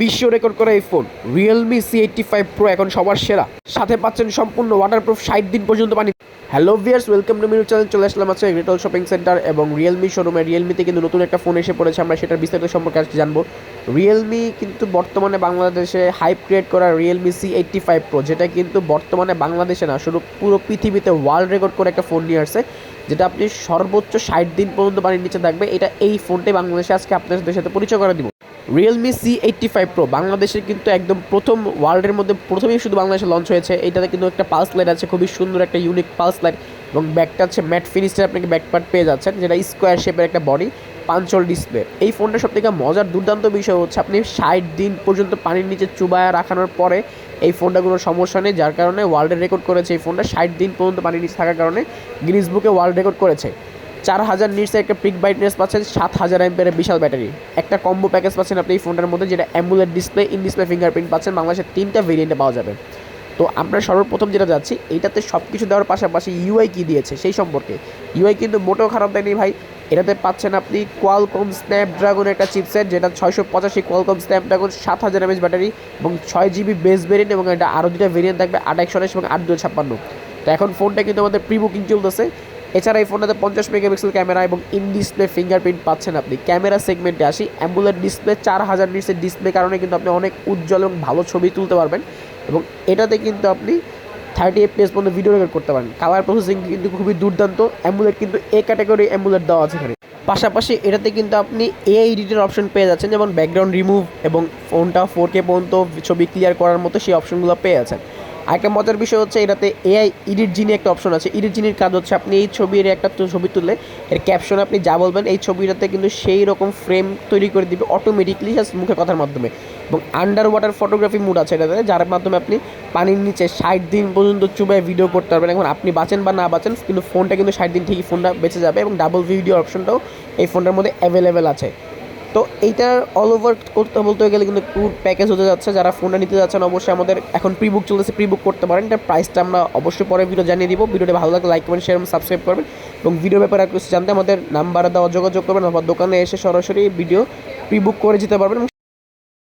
বিশ্ব রেকর্ড করা এই phone. Realme C eighty five pro এখন সবার সেরা। সাথে পাচ্ছেন সম্পূর্ণ ওয়াটারপ্রুফ ষাট দিন পর্যন্ত পানি। Hello viewers welcome to Miru channel চলে আসলাম আছে রিটেল শপিং সেন্টার এবং রিয়েলমি শোরুমে রিয়েলমিতে কিন্তু নতুন একটা ফোন এসে পড়েছে। আমরা সেটার বিস্তারিত সম্পর্কে আজকে জানব। রিয়েলমি কিন্তু বর্তমানে বাংলাদেশে হাইপ ক্রিয়েট করা Realme C eighty five pro যেটা কিন্তু বর্তমানে বাংলাদেশে না, শুধু পুরো পৃথিবীতে ওয়ার্ল্ড রেকর্ড করে একটা ফোন নিয়ে আসছে, যেটা আপনি সর্বোচ্চ ষাট দিন পর্যন্ত পানির নিচে থাকবে। এটা এই ফোনটাই বাংলাদেশে আজকে আপনাদের সাথে পরিচয় করে দিব। Realme C eighty five pro বাংলাদেশের কিন্তু একদম প্রথম ওয়ার্ল্ডের মধ্যে প্রথমেই শুধু বাংলাদেশে লঞ্চ হয়েছে। এটাতে কিন্তু একটা পালস লাইট আছে, খুবই সুন্দর একটা ইউনিক পালস লাইট এবং ব্যাকটা হচ্ছে ম্যাট ফিনিশে আপনাকে ব্যাক পার্ট পেয়ে যাচ্ছেন, যেটা স্কোয়ার শেপের একটা বডি পাঞ্চল ডিসপ্লে এই ফোনটা সব থেকে মজার দুর্দান্ত বিষয় হচ্ছে, আপনি ষাট দিন পর্যন্ত পানির নিচে চুবায়া রাখানোর পরে এই ফোনটা কোনো সমস্যা নেই, যার কারণে ওয়ার্ল্ডের রেকর্ড করেছে এই ফোনটা ষাট দিন পর্যন্ত পানির নিচে থাকার কারণে গিনিস বুকে ওয়ার্ল্ড রেকর্ড করেছে। চার হাজার নিটসের একটা পিক ব্রাইটনেস পাচ্ছেন, সাত হাজার এমপের বিশাল ব্যাটারি। একটা কম্বো প্যাকেজ পাচ্ছেন আপনি এই ফোনটার মধ্যে, যেটা AMOLED display in display fingerprint পাচ্ছেন, বাংলাদেশের তিনটা ভেরিয়েন্টে পাওয়া যাবে। তো আমরা সর্বপ্রথম যেটা যাচ্ছি, এইটাতে সব কিছু দেওয়ার পাশাপাশি ইউআই কি দিয়েছে সেই সম্পর্কে। ইউআই কিন্তু মোটেও খারাপ দেয়নি ভাই। এটাতে পাচ্ছেন আপনি কোয়ালকম স্ন্যাপড্রাগন একটা চিপসেট যেটা ছয়শো পঁচাশি কোয়ালকম স্ন্যাপড্রাগন সাত হাজার এমএস ব্যাটারি এবং ছয় জিবি বেস ভেরিয়েন্ট এবং এটা আরও দুটা ভেরিয়েন্ট থাকবে, আট একশো এবং আট দুশো ছাপ্পান্ন। তো এখন ফোনটা কিন্তু আমাদের প্রি বুকিং চলতেছে। এছাড়া এই ফোনটাতে পঞ্চাশ মেগাপিক্সেল ক্যামেরা এবং ইন ডিসপ্লে ফিঙ্গারপ্রিন্ট পাচ্ছেন আপনি। ক্যামেরা সেগমেন্টে আসি অ্যাম্বুলেট ডিসপ্লে, চার হাজার নিটসের ডিসপ্লে কারণে কিন্তু আপনি অনেক উজ্জ্বল এবং ভালো ছবি তুলতে পারবেন এবং এটাতে কিন্তু আপনি থার্টি এফপিএস পর্যন্ত ভিডিও রেকর্ড করতে পারেন। কালার প্রসেসিং কিন্তু খুবই দুর্দান্ত অ্যাম্বুলেট কিন্তু এ ক্যাটাগরি অ্যাম্বুলেট দেওয়া আছে এখানে। পাশাপাশি এটাতে কিন্তু আপনি এআই এডিটের অপশন পেয়ে যাচ্ছেন, যেমন ব্যাকগ্রাউন্ড রিমুভ এবং ফোনটা ফোর কে পর্যন্ত ছবি ক্লিয়ার করার মতো সেই অপশনগুলো পেয়ে যাচ্ছেন। আরেকটা মজার বিষয় হচ্ছে এটাতে এআই ইডিট জিনি একটা অপশন আছে। ইডিট জিনির কাজ হচ্ছে আপনি এই ছবির একটা ছবি তুললে, এর ক্যাপশনে আপনি যা বলবেন, এই ছবিটাতে কিন্তু সেই রকম ফ্রেম তৈরি করে দিবে অটোমেটিকলি জাস্ট মুখে কথার মাধ্যমে। এবং আন্ডার ওয়াটার ফটোগ্রাফি মুড আছে এটাতে, যার মাধ্যমে আপনি পানির নিচে ষাট দিন পর্যন্ত চুবায় ভিডিও করতে পারবেন। এখন আপনি বাঁচেন বা না বাঁচেন, কিন্তু ফোনটা কিন্তু ষাট দিন ঠিকই ফোনটা বেঁচে যাবে এবং ডাবল ভিডিও অপশনটাও এই ফোনটার মধ্যে অ্যাভেলেবেল আছে। তো এইটার অল ওভার করতে বলতে গেলে কিন্তু ট্যুর প্যাকেজ হতে যাচ্ছে। যারা ফোনটা নিতে যাচ্ছেন, অবশ্যই আমাদের এখন প্রি বুক চলতেছে প্রি বুক করতে পারেন। এটার প্রাইসটা আমরা অবশ্যই পরে ভিডিও জানিয়ে দিব। ভিডিওটা ভালো লাগলে লাইক করবেন শেয়ার এবং সাবস্ক্রাইব করবেন। এবং ভিডিও ব্যাপারে আর কিছু জানতে আমাদের নাম্বার দেওয়া যোগাযোগ করবেন আমার দোকানে এসে সরাসরি ভিডিও প্রি বুক করে যেতে পারবেন।